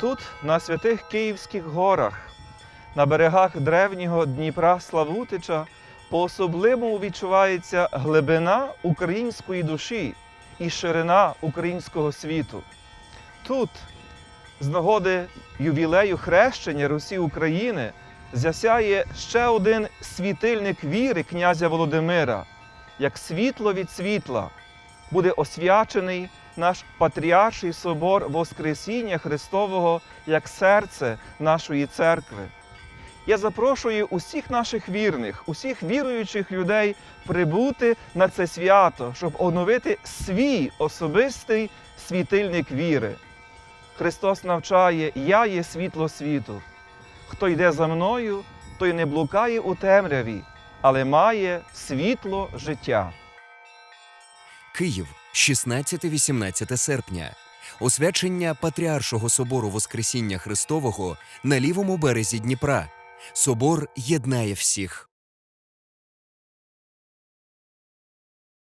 Тут, на святих Київських горах, на берегах древнього Дніпра Славутича, по-особливому відчувається глибина української душі і ширина українського світу. Тут, з нагоди ювілею хрещення Русі України, засяє ще один світильник віри князя Володимира, як світло від світла буде освячений наш патріарший собор Воскресіння Христового як серце нашої церкви. Я запрошую усіх наших вірних, усіх віруючих людей прибути на це свято, щоб оновити свій особистий світильник віри. Христос навчає: Я є світло світу. Хто йде за мною, той не блукає у темряві, але має світло життя. Київ, 16-18 серпня. Освячення Патріаршого собору Воскресіння Христового на лівому березі Дніпра. Собор єднає всіх.